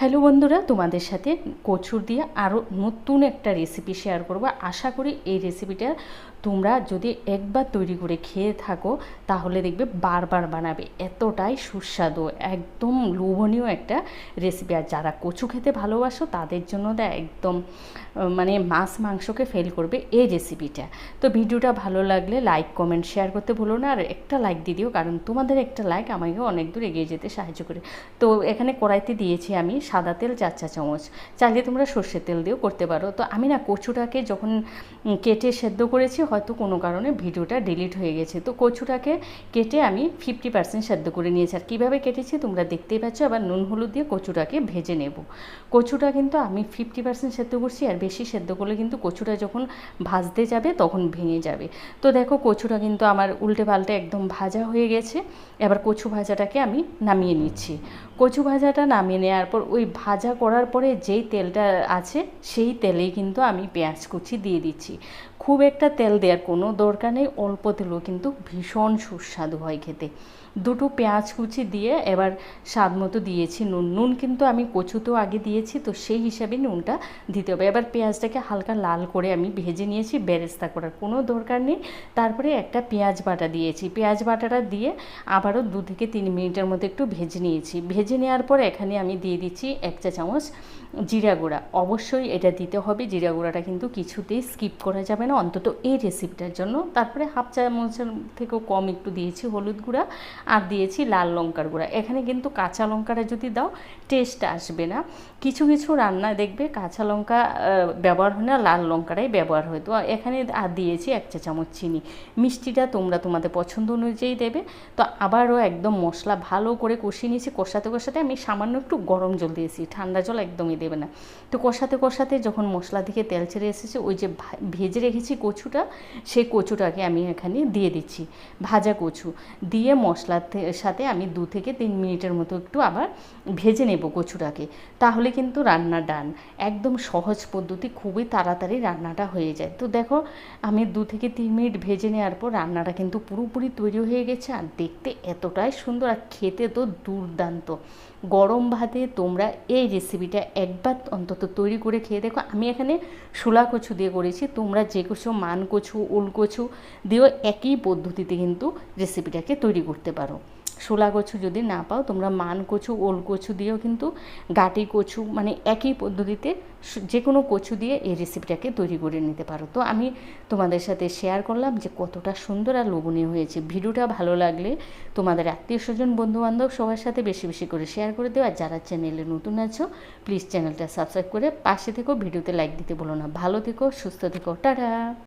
Hello বন্ধুরা, তোমাদের সাথে কচুর দিয়ে আরও নতুন একটা রেসিপি শেয়ার করব। আশা করি এই রেসিপিটা তোমরা যদি একবার তৈরি করে খেয়ে থাকো, তাহলে দেখবে বারবার বানাবে। এতটাই সুস্বাদু, একদম লোভনীয় একটা রেসিপি আর যারা কচু খেতে ভালোবাসো, তাদের জন্য দা একদম মানে মাছ মাংসকে ফেল করবে এই রেসিপিটা তো ভিডিওটা ভালো লাগলে লাইক কমেন্ট শেয়ার করতে ভুলো না। আর একটা লাইক দিয়ে দিও, কারণ তোমাদের একটা লাইক আমাকে অনেক দূর এগিয়ে যেতে সাহায্য করে। তো এখানে কড়াইতে দিয়েছি আমি সাদা তেল চার চা চামচ। চাইলে তোমরা সর্ষের তেল দিয়েও করতে পারো। তো আমি না কচুটাকে যখন কেটে সেদ্ধ করেছি, হয়তো কোনো কারণে ভিডিওটা ডিলিট হয়ে গেছে। তো কচুটাকে কেটে আমি ফিফটি পার্সেন্ট সেদ্ধ করে নিয়েছি। আর কীভাবে কেটেছি তোমরা দেখতেই পাচ্ছ আবার নুন, হলুদ দিয়ে কচুটাকে ভেজে নেব। কচুটা কিন্তু আমি ফিফটি পার্সেন্ট সেদ্ধ করছি, আর বেশি সেদ্ধ করলে কিন্তু কচুটা যখন ভাজতে যাবে তখন ভেঙে যাবে। তো দেখো কচুটা কিন্তু আমার উল্টে পাল্টে একদম ভাজা হয়ে গেছে। এবার কচু ভাজাটাকে আমি নামিয়ে নিচ্ছি। কচু ভাজাটা নামিয়ে নেওয়ার পর ওই ভাজা করার পরে যেই তেলটা আছে, সেই তেলেই কিন্তু আমি পেঁয়াজ কুচি দিয়ে দিচ্ছি। খুব একটা তেল দেওয়ার কোনো দরকার নেই, অল্প তেলও কিন্তু ভীষণ সুস্বাদু হয় খেতে। দুটো পেঁয়াজ কুচি দিয়ে এবার স্বাদ মতো দিয়েছি নুন। নুন কিন্তু আমি কচুতেও আগে দিয়েছি, তো সেই হিসাবে নুনটা দিতে হবে। এবার পেঁয়াজটাকে হালকা লাল করে আমি ভেজে নিয়েছি, বেরেস্তা করার কোনো দরকার নেই। তারপরে একটা পেঁয়াজ বাটা দিয়েছি। পেঁয়াজ বাটাটা দিয়ে আবারও দু থেকে তিন মিনিটের মধ্যে একটু ভেজে নিয়েছি। ভেজে নেওয়ার পর এখানে আমি দিয়ে দিচ্ছি এক চা চামচ জিরা গুঁড়া। অবশ্যই এটা দিতে হবে, জিরা গুঁড়াটা কিন্তু কিছুতেই স্কিপ করা যাবে না। অন্তত এই রেসিপিটার জন্য। তারপরে হাফ চামচের থেকেও কম একটু দিয়েছি হলুদ গুঁড়া আর দিয়েছি লাল লঙ্কার গুঁড়া। এখানে কিন্তু কাঁচা লঙ্কাটা যদি দাও টেস্ট আসবে না। কিছু কিছু রান্না দেখবে কাঁচা লঙ্কা ব্যবহার হয় না, লাল লঙ্কাটাই ব্যবহার হয়। তো এখানে আর দিয়েছি এক চা চামচ চিনি। মিষ্টিটা তোমরা তোমাদের পছন্দ অনুযায়ী দেবে। তো আবারও একদম মশলা ভালো করে কষিয়ে নিয়েছি। কষাতে কষাতে আমি সামান্য একটু গরম জল দিয়েছি, ঠান্ডা জল একদমই দেবে না। তো কষাতে কষাতে যখন মশলা থেকে তেল ছেড়ে এসেছে, ওই যে ভেজে রেখেছি কচুটা, সেই কচুটাকে আমি এখানে দিয়ে দিচ্ছি, ভাজা কচু। দিয়ে মশলার সাথে আমি দু থেকে তিন মিনিটের মতো একটু আবার ভেজে নেব কচুটাকে। তাহলে কিন্তু রান্না ডান। একদম সহজ পদ্ধতি, খুবই তাড়াতাড়ি রান্নাটা হয়ে যায়। তো দেখো, আমি দু থেকে তিন মিনিট ভেজে নেওয়ার পর রান্নাটা কিন্তু পুরোপুরি তৈরি হয়ে গেছে, আর দেখতে এতটাই সুন্দর, আর খেতে তো দুর্দান্ত। গরম ভাতে তোমরা এই রেসিপিটা একবার অন্তত তৈরি করে খেয়ে দেখো। আমি এখানে শোলা কচু দিয়ে করেছি, তোমরা যে কচু, মান কচু, উল কচু দিয়েও একই পদ্ধতিতে কিন্তু রেসিপিটাকে তৈরি করতে পারো। শোলা কচু যদি না পাও, তোমরা মান কচু, ওল কচু দিয়েও কিন্তু গাটি কচু মানে একই পদ্ধতিতে যে কোনো কচু দিয়ে এই রেসিপিটাকে তৈরি করে নিতে পারো। তো আমি তোমাদের সাথে শেয়ার করলাম যে কতটা সুন্দর আর লোভনীয় হয়েছে। ভিডিওটা ভালো লাগলে তোমাদের আত্মীয় স্বজন, বন্ধুবান্ধব সবার সাথে বেশি বেশি করে শেয়ার করে দেও। আর যারা চ্যানেলে নতুন আছো প্লিজ চ্যানেলটা সাবস্ক্রাইব করে পাশে থেকেও ভিডিওতে লাইক দিতে বলো না। ভালো থেকো, সুস্থ থেকো, টাটা!